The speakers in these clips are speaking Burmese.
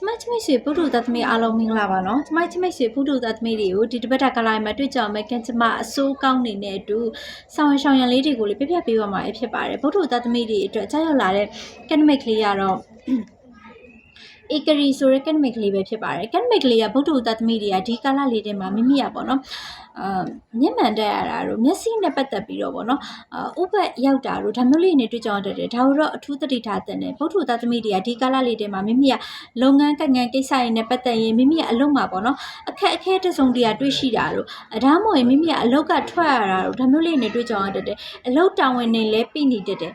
ကျမချမိတ်ဆွေပုထုသတ်သမီးအားလုံးမင်္ဂလာပါနော်ကျမချမိတ်ဆွေပုထုသတ်သမီးတွေကိုဒီတစ်ပတ်တာကလာမှာတွေ့ကြအောင်မယ်ကံကျမအစိုးကောင်းနေတဲ့အတူဆောင်းရှောင်းရံလေးတွေကိုလည်းပြပြပေးပါမှာဖြစ်ပါတယ်ပုထုသတ်သမီးတွေအတွက်ကြောက်ရောက်လာတဲ့ကက်နမစ်ကလေးကတော့ ဧကရီဆိုတဲ့ကက်နမစ်ကလေးပဲဖြစ်ပါတယ်ကက်နမစ်ကလေးကဗုဒ္ဓသတ္တမိတွေကဒီကာလလေးထဲမှာမိမိရပေါ့နော်အာမျက်မှန်တက်ရတာတို့မျက်စိနဲ့ပတ်သက်ပြီးတော့ပေါ့နော်အာဥပတ်ရောက်တာတို့ဒါမျိုးလေးနဲ့တွေ့ကြရတယ်ဒါတို့တော့အထူးသတိထားတဲ့နဲ့ဗုဒ္ဓသတ္တမိတွေကဒီကာလလေးထဲမှာမိမိကလုပ်ငန်းကငန်းကိစ္စရင်းနဲ့ပတ်သက်ရင်မိမိကအလုပ်မှာပေါ့နော်အခက်အခဲတစ်စုံတရာတွေ့ရှိတာတို့အဒါမှမဟုတ်ရင်မိမိကအလုပ်ကထွက်ရတာတို့ဒါမျိုးလေးနဲ့တွေ့ကြရတဲ့အလုပ်တာဝန်တွေလည်းပြိနေတတ်တယ်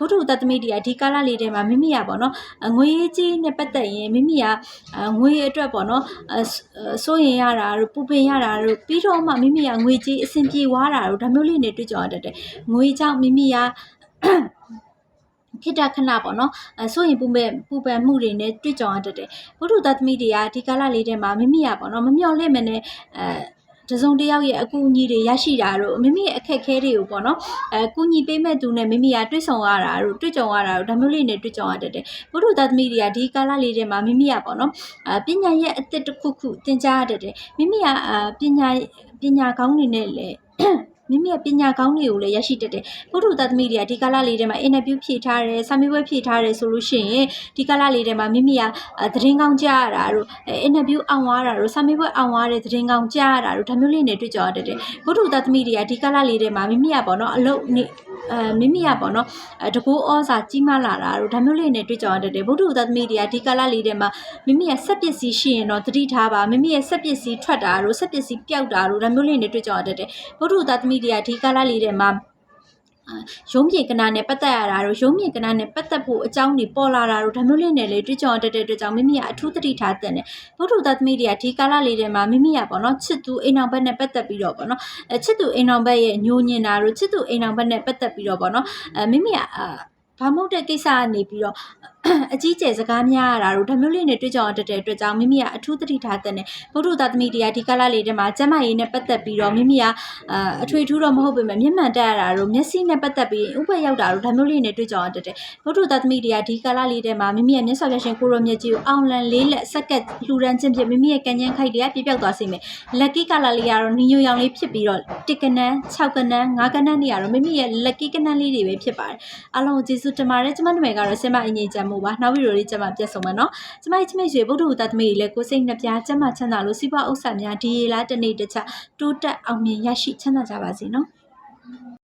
ဘုထုတသမီးတွေကဒီကာလလေးထဲမှာမိမိရပေါ့နော်အငွေကြီးနဲ့ပတ်သက်ရင်မိမိကအငွေအတွက်ပေါ့နော်အစအစိုးရင်ရတာတို့ပူပင်ရတာတို့ပြီးတော့မှမိမိကငွေကြီးအဆင်ပြေသွားတာတို့ဒါမျိုးလေးနဲ့တွေ့ကြရတတ်တယ်ငွေကြောင့်မိမိကခိတ္တခဏပေါ့နော်အဲဆိုရင်ပူမဲ့ပူပန်မှုတွေနဲ့တွေ့ကြုံရတတ်တယ်ဘုထုသတ္တမိတွေကဒီကာလလေးထဲမှာမိမိရပေါ့နော်မမျှော်လင့်မနဲ့အဲ တစုံတစ်ယောက်ရဲ့အကူအညီတွေရရှိတာတို့မိမိရဲ့အခက်အခဲတွေကိုပေါ့နော်အဲကူညီပေးမဲ့သူနဲ့မိမိကတွေ့ဆုံရတာတို့တွေ့ကြုံရတာတို့ဒါမျိုးလေးနဲ့တွေ့ကြုံရတတ်တယ်ဘုထုသတ္တမိတွေကဒီကာလလေးထဲမှာမိမိရပေါ့နော်အဲပညာရဲ့အသစ်တစ်ခုခုသင်ကြားရတတ်တယ်မိမိကအာပညာပညာကောင်းတွေနဲ့လည်း မိမိရဲ့ပညာကောင်းတွေကိုလည်းရရှိတတ်တယ်ဘုထုသတ္တမိတွေကဒီကာလလေးထဲမှာအင်တာဗျူးဖြည့်ထားတယ်စာမေးပွဲဖြည့်ထားတယ်ဆိုလို့ရှိရင်ဒီကာလလေးထဲမှာမိမိကအာသတင်းကောင်းကြားရတာတို့အဲအင်တာဗျူးအောင်သွားတာတို့စာမေးပွဲအောင်သွားတဲ့သတင်းကောင်းကြားရတာတို့ဒါမျိုးလေးနဲ့တွေ့ကြရတတ်တယ်ဘုထုသတ္တမိတွေကဒီကာလလေးထဲမှာမိမိကပေါ့နော်အလုပ်နေ အဲမိမိကပေါ့နော်အဲတကူဩစာကြီးမားလာတာတို့ဒါမျိုးလေးနဲ့တွေ့ကြရတတ်တယ်ဘုထုသတ္တမိတွေကဒီကာလလေးထဲမှာမိမိရဲ့စက်ပစ္စည်းရှိရင်တော့သတိထားပါမိမိရဲ့စက်ပစ္စည်းထွက်တာတို့စက်ပစ္စည်းပျောက်တာတို့ဒါမျိုးလေးနဲ့တွေ့ကြရတတ်တယ်ဘုဒ္ဓသာသမီတွေကဒီကာလလေးထဲမှာအာ ရုံးပြေကနာနဲ့ပတ်သက်ရတာတို့ရုံးပြေကနာနဲ့ပတ်သက်ဖို့အကြောင်းတွေပေါ်လာတာတို့ဒါမျိုးလေးနဲ့လေတွေ့ကြုံရတတ်တဲ့အတွက်ကြောင့်မိမိကအထူးသတိထားတဲ့နဲ့ဘုဒ္ဓသာသမီတွေကဒီကာလလေးထဲမှာမိမိကပေါ့နော်ချစ်သူအိမ်အောင်ဘက်နဲ့ပတ်သက်ပြီးတော့ပေါ့နော်အဲချစ်သူအိမ်အောင်ဘက်ရဲ့ညှို့ညင်တာတို့ချစ်သူအိမ်အောင်ဘက်နဲ့ပတ်သက်ပြီးတော့ပေါ့နော်အဲမိမိကအာဘာမဟုတ်တဲ့ကိစ္စကနေပြီးတော့ အကြီးကျယ်စကားများရတာတို့ဒါမျိုးလေးနဲ့တွေ့ကြုံရတတ်တဲ့အတွက်ကြောင့်မိမိကအထူးသတိထားတဲ့နဲ့ဘုဒ္ဓသာသမီတရားဒီကာလလေးထဲမှာကျမ်းမာရေးနဲ့ပတ်သက်ပြီးတော့မိမိကအာအထွေထူးတော့မဟုတ်ပေမဲ့မျက်မှန်တက်ရတာတို့မျက်စိနဲ့ပတ်သက်ပြီးဥပ္ပရောက်တာတို့ဒါမျိုးလေးနဲ့တွေ့ကြအောင်တက်တယ်ဘုဒ္ဓသတ္တမိတွေကဒီကာလလေးထဲမှာမိမိရဲ့မျက်စောက်ရရှင်ကိုရောမြတ်ကြီးကိုအောင်လန်လေးလက်စက္ကက်လှူဒန်းခြင်းဖြင့်မိမိရဲ့ကံဉဏ်ခိုက်တွေကပြပြောက်သွားစေမယ်လက်ကီကာလလေးကတော့ညညရောင်လေးဖြစ်ပြီးတော့တစ်ကနန်း6ကနန်း5ကနန်းတွေကတော့မိမိရဲ့လက်ကီကနန်းလေးတွေပဲဖြစ်ပါတယ်အားလုံးကိုကျေးဇူးတင်ပါတယ်ကျမနာမည်ကတော့ဆင်မအငြိမ်ချမ်းမှုပါနောက်ဗီဒီယိုလေးကျမပြတ်ဆုံးမယ်နော်ကျမရဲ့ချစ်မိတ်ဆွေဗုဒ္ဓဟူသတ္တမိတွေလည်းကိုယ်စိတ်နှစ်ပြားကျမချမ်းသာလို့စီးပွားဥစ္စာများဒီရေလားတစ်နေ့တစ်ခြားတိုးတက်အောင်မြင်ရရှိချမ်းသာကြပါစေနော်